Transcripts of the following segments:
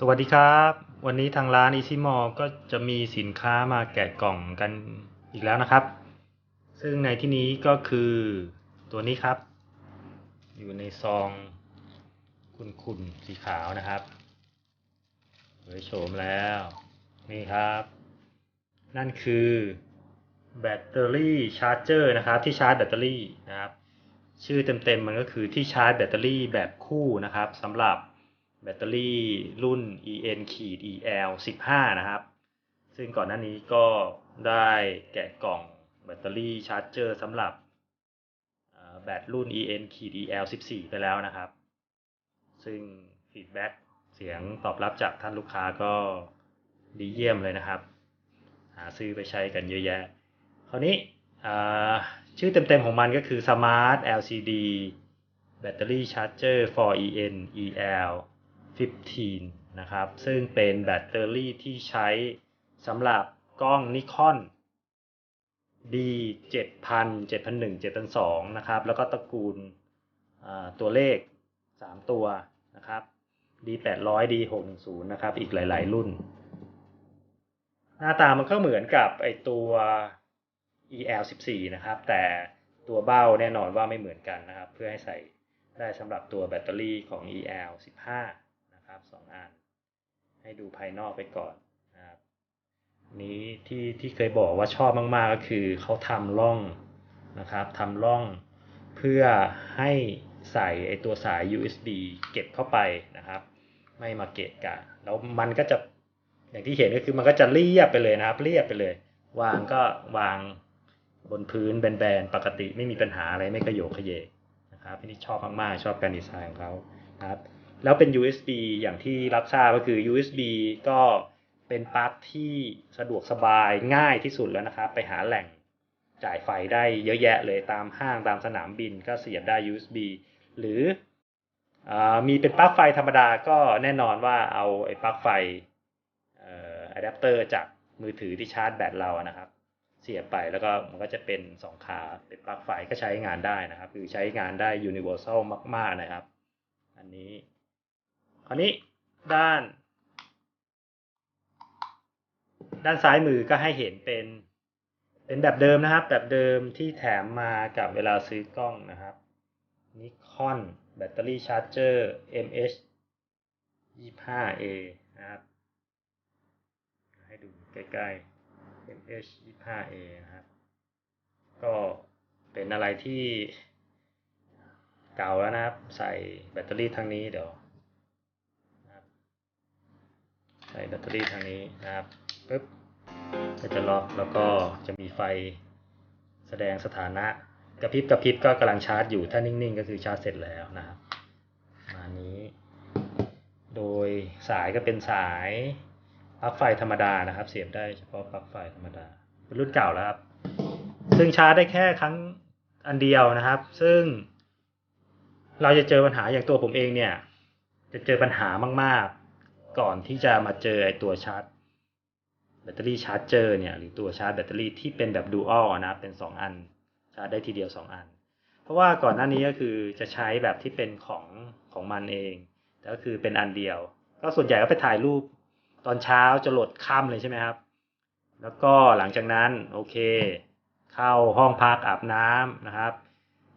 สวัสดีครับ วันนี้ทางร้าน Easy Mall ก็จะมีสินค้ามาแกะกล่องกันอีกแล้วนะครับ ซึ่งในที่นี้ก็คือตัวนี้ครับ อยู่ในซองขุ่นๆสีขาวนะครับเผยโฉมแล้ว นี่ครับ นั่นคือแบตเตอรี่ชาร์จเจอร์นะครับ ที่ชาร์จแบตเตอรี่นะครับ ชื่อเต็มๆมันก็คือที่ชาร์จแบตเตอรี่แบบคู่นะครับสำหรับ แบตเตอรี่รุ่น EN EL 15 นะครับ ซึ่งก่อนหน้านี้ก็ได้แกะกล่องแบตเตอรี่ชาร์จเจอร์สำหรับแบตรุ่น EN EL 14 ไปแล้วนะครับ ซึ่งฟีดแบ็กเสียงตอบรับจากท่านลูกค้าก็ดีเยี่ยมเลยนะครับ หาซื้อไปใช้กันเยอะแยะ คราวนี้ชื่อเต็มๆของมันก็คือ Smart LCD Battery Charger for EN EL 15 นะครับ ซึ่งเป็นแบตเตอรี่ที่ใช้สำหรับกล้องนิคอน D 7000 7001 7002 นะครับ แล้วก็ตระกูลตัวเลข 3 ตัวนะครับ D 800 D 610 นะครับ อีกหลาย ๆ รุ่น หน้าตามันก็เหมือนกับไอตัว EL 14นะครับ แต่ตัวเบ้าแน่นอนว่าไม่เหมือนกันนะครับ เพื่อให้ใส่ได้สำหรับตัวแบตเตอรี่ของ EL 15 นะครับ2อันให้ดูภายนอกไปก่อนนะครับนี้ที่ที่เคยบอกว่าชอบมาก ๆ ก็คือเขาทำร่องนะครับทำร่องเพื่อให้ใส่ไอตัวสาย USB เก็บเข้าไปนะครับ ไม่มาเกะกะแล้วมันก็จะอย่างที่เห็นก็คือมันก็จะเรียบไปเลยนะครับ เรียบไปเลย วางก็วางบนพื้นแบนๆปกติไม่มีปัญหาอะไรไม่กระโยกขยเยกนะครับนี่ชอบมากๆชอบการดีไซน์ของเขาครับ แล้วเป็น USB อย่างที่รับทราบก็คือ USB ก็เป็นปลั๊กที่สะดวกสบายง่ายที่สุดแล้วนะครับ ไปหาแหล่งจ่ายไฟได้เยอะแยะเลยตามห้างตามสนามบินก็เสียบได้ USB หรืออมีเป็นปลั๊กไฟธรรมดาก็แน่นอนว่าเอาไอ้ปลั๊กไฟอะแดปเตอร์จากมือถือที่ชาร์จแบตเรานะครับ เสียบไปแล้วก็มันก็จะเป็นสองขาเป็นปลั๊กไฟก็ใช้งานได้นะครับ คือใช้งานได้ universal มาก ๆนะครับ อันนี้ คราวนี้ด้าน ด้านซ้ายมือก็ให้เห็นเป็น เป็นแบบเดิมนะครับ แบบเดิมที่แถมมากับเวลาซื้อกล้องนะครับนิคอนแบตเตอรี่ชาร์จเจอร์ MH 25A นะครับ ให้ดูใกล้ๆ MH 25A นะครับ ก็เป็นอะไรที่เก่าแล้วนะครับ ใส่แบตเตอรี่ทางนี้เดี๋ยวใส่ แบตเตอรี่ทางนี้นะครับปึ๊บก็จะล็อกแล้วก็จะมีไฟแสดงสถานะกระพริบกระพริบก็กำลังชาร์จอยู่ถ้านิ่งๆ ก็คือชาร์จเสร็จแล้วนะครับมานี้ โดยสายก็เป็นสายปลั๊กไฟธรรมดานะครับ เสียบได้เฉพาะปลั๊กไฟธรรมดาเป็นรุ่นเก่าแล้วครับซึ่งชาร์จได้แค่ครั้งอันเดียวนะครับ ซึ่งเราจะเจอปัญหาอย่างตัวผมเองเนี่ย จะเจอปัญหามาก ก่อนที่จะมาเจอไอตัวชาร์จแบตเตอรี่ชาร์จเจอเนี่ยหรือตัวชาร์จแบตเตอรี่ที่เป็นแบบดูอัลนะเป็น 2 อันชาร์จได้ทีเดียว 2 อัน เพราะว่าก่อนหน้านี้ก็คือจะใช้แบบที่เป็นของของมันเองแต่ก็คือเป็นอันเดียว ก็ส่วนใหญ่ก็ไปถ่ายรูปตอนเช้าจะโหลดค่ำเลยใช่ไหมครับ แล้วก็หลังจากนั้นโอเค เข้าห้องพักอาบน้ำนะครับ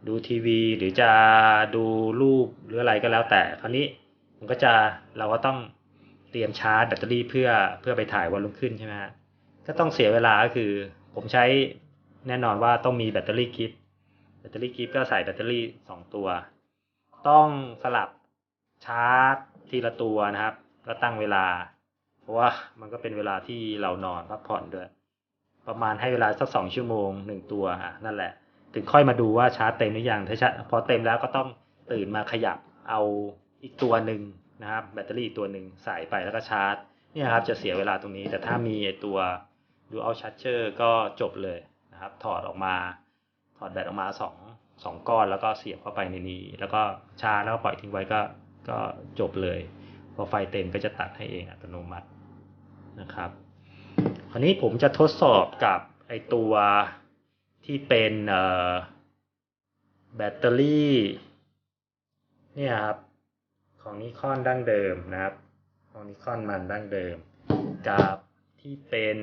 ดูทีวีหรือจะดูรูปหรืออะไรก็แล้วแต่คราวนี้มันก็จะเราก็ต้อง เตรียมชาร์จแบตเตอรี่เพื่อเพื่อไปถ่ายวันรุ่งขึ้นใช่ไหมฮะก็ต้องเสียเวลาก็คือ ผมใช้แน่นอนว่าต้องมีแบตเตอรี่กิฟแบตเตอรี่กิฟก็ใส่แบตเตอรี่สองตัว ต้องสลับชาร์จทีละตัวนะครับก็ตั้งเวลา เพราะว่ามันก็เป็นเวลาที่เรานอนพักผ่อนด้วย ประมาณให้เวลาสักสองชั่วโมงหนึ่งตัวอะนั่นแหละ ถึงค่อยมาดูว่าชาร์จเต็มหรือยังถ้าชาร์จพอเต็มแล้วก็ต้องตื่นมาขยับเอาอีกตัวหนึ่ง นะครับแบตเตอรี่ตัวหนึ่งใส่ไปแล้วก็ชาร์จเนี่ยครับจะเสียเวลาตรงนี้ แต่ถ้ามีตัว Dual Charger ก็จบเลยนะครับถอดออกมา ถอดแบตออกมาสองสองก้อนแล้วก็เสียบเข้าไปในนี้ แล้วก็ชาร์จแล้วก็ปล่อยทิ้งไว้ก็ก็จบเลยพอไฟเต็มก็จะตัดให้เองอัตโนมัตินะครับคราวนี้ผมจะทดสอบกับไอตัวที่เป็นแบตเตอรี่เนี่ยครับ ของนิคอนดั้งเดิมนะครับ ของ Nikon มันดั้งเดิม กับที่เป็น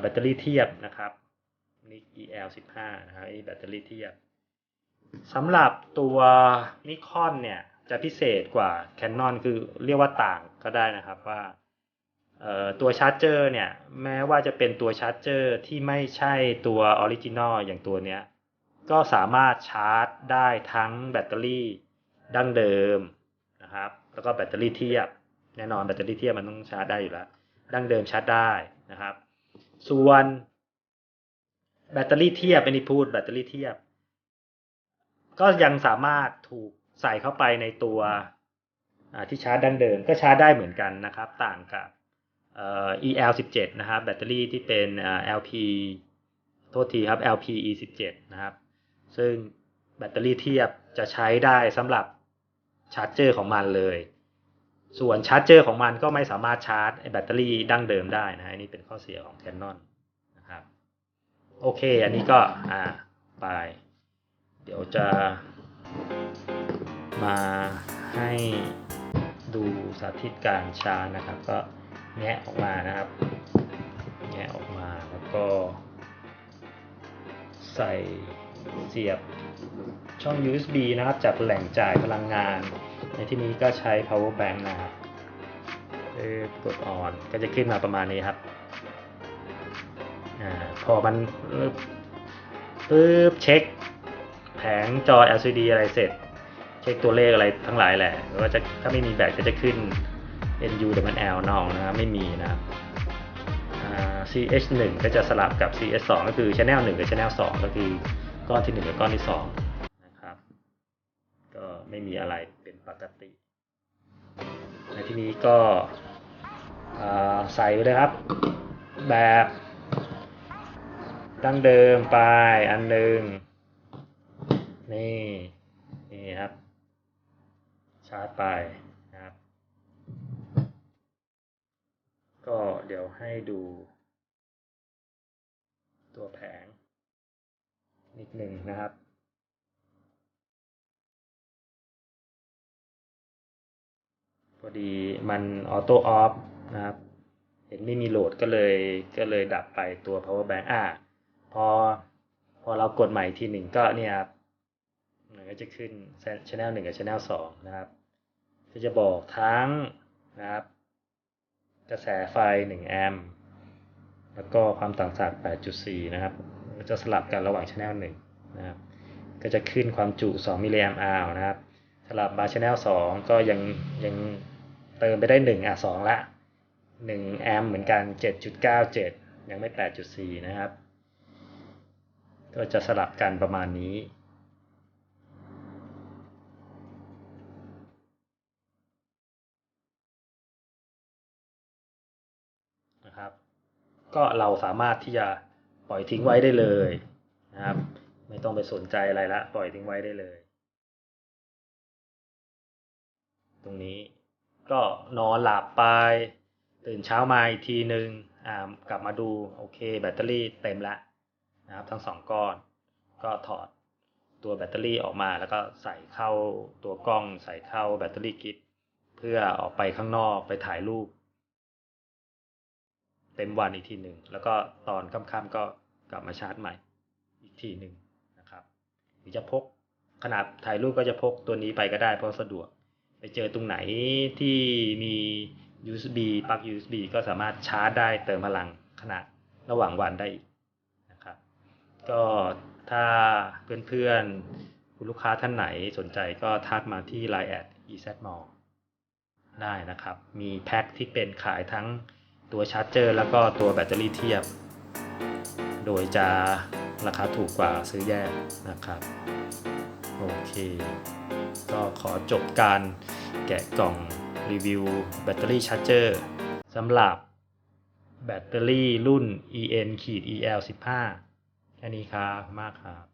แบตเตอรี่เทียบนะครับนิก EL 15 นะครับไอ้แบตเตอรี่เทียบสำหรับตัวนิคอนเนี่ยจะพิเศษกว่า Canon คือเรียกว่าต่างก็ได้นะครับว่าตัวชาร์จเจอร์เนี่ยแม้ว่าจะเป็นตัวชาร์จเจอร์ที่ไม่ใช่ตัวออริจินอลอย่างตัวเนี้ยก็สามารถชาร์จได้ทั้งแบตเตอรี่ ดั้งเดิมนะครับ แล้วก็แบตเตอรี่เทียบ แน่นอนแบตเตอรี่เทียบมันต้องชาร์จได้อยู่แล้ว ดั้งเดิมชาร์จได้นะครับ ส่วนแบตเตอรี่เทียบอันนี้พูดแบตเตอรี่เทียบ ก็ยังสามารถถูกใส่เข้าไปในตัวที่ชาร์จดั้งเดิมก็ชาร์จได้เหมือนกันนะครับ ต่างกับเอ่อ EL17 นะครับแบตเตอรี่ที่เป็นอ่า LP โทษทีครับ LPE17 นะครับ ซึ่งแบตเตอรี่เทียบจะใช้ได้สำหรับ ชาร์จเจอร์ของมันเลย ส่วนชาร์จเจอร์ของมันก็ไม่สามารถชาร์จแบตเตอรี่ดั้งเดิมได้นะอันนี้เป็นข้อเสียของ Canon นะครับโอเค อันนี้ก็อ่าไป เดี๋ยวจะมาให้ดูสาธิตการชาร์จนะครับ ก็แงะออกมานะครับแงะออกมาแล้วก็ใส่ เสียบช่อง USB นะครับ จากแหล่งจ่ายพลังงาน ในที่นี้ก็ใช้ power bank นะครับเอ่อกด on ก็จะขึ้นมาประมาณนี้ครับอพอมันปึ๊บเช็ค แผงจอ LCD อะไรเสร็จ เช็คตัวเลขอะไรทั้งหลายแหละวก็จะถ้าไม่มีแบตก็จะขึ้น NU แต่มัน L นองนะครับไม่มีนะครับ CH1 ก็จะสลับกับ CH2 ก็คือ Channel 1 กับ Channel 2 ก็คือ ก้อนที่ 1 กับก้อนที่2นะครับ ก็ไม่มีอะไรเป็นปกติ ในที่นี้ก็ใส่ไปเลยครับ แบบดั้งเดิมไปอันหนึ่งนี่นี่ครับ ชาร์จไปนะครับ ก็เดี๋ยวให้ดู ตัวแผง นิดหนึ่งนะครับพอดีมันออโต้ออฟนะครับ เห็นไม่มีโหลดก็เลยก็เลยดับไปตัว power bank อ่าพอพอเรากดใหม่ทีหนึ่งก็เนี่ยครับมันก็จะขึ้น channel 1 กับ channel 2 นะครับ ก็จะบอกทั้งนะครับกระแสไฟ 1 แอมป์แล้วก็ความต่างศักย์8.4 นะครับ ก็จะสลับกันระหว่าง channel 1นะครับก็จะขึ้นความจุ 2 มิลลิแอมป์อาวนะครับสลับมา channel 2 ก็ยังยังเติมไปได้ 1อะ2ละ 1 แอมป์เหมือนกัน 7.97 ยังไม่ 8.4 นะครับ ก็จะสลับกันประมาณนี้นะครับ ก็เราสามารถที่จะ ล่อยทิ้งไว้ได้เลยนะครับ ไม่ต้องไปสนใจอะไรละ ปล่อยทิ้งไว้ได้เลย ตรงนี้ก็นอนหลับไปตื่นเช้ามาอีกทีหนึ่งอ่ากลับมาดูโอเค แบตเตอรี่เต็มแล้วนะครับ ทั้งสองก้อน ก็ถอดตัวแบตเตอรี่ออกมาแล้วก็ใส่เข้าตัวกล้องใส่เข้าแบตเตอรี่กิฟเพื่อออกไปข้างนอกไปถ่ายรูป เต็มวันอีกทีหนึ่ง แล้วก็ตอนค่ำๆก็ กลับมาชาร์จใหม่อีกทีหนึ่งนะครับหรือจะพกขนาดถ่ายรูปก็จะพกตัวนี้ไปก็ได้เพราะสะดวก ไปเจอตรงไหนที่มี USB ปลั๊ก USB ก็สามารถชาร์จได้เติมพลังขนาดระหว่างวันได้อีกนะครับ ก็ถ้าเพื่อนๆคุณลูกค้าท่านไหนสนใจก็ทักมาที่ Line แอด EZMall ได้นะครับ มีแพ็คที่เป็นขายทั้งตัวชาร์จเจอร์ แล้วก็ตัวแบตเตอรี่เทียบ โดยจะราคาถูกกว่าซื้อแยกนะครับ โอเค ก็ขอจบการแกะกล่องรีวิวแบตเตอรี่ชาร์จเจอร์สำหรับแบตเตอรี่รุ่น EN-EL15 แค่นี้ครับมากครับ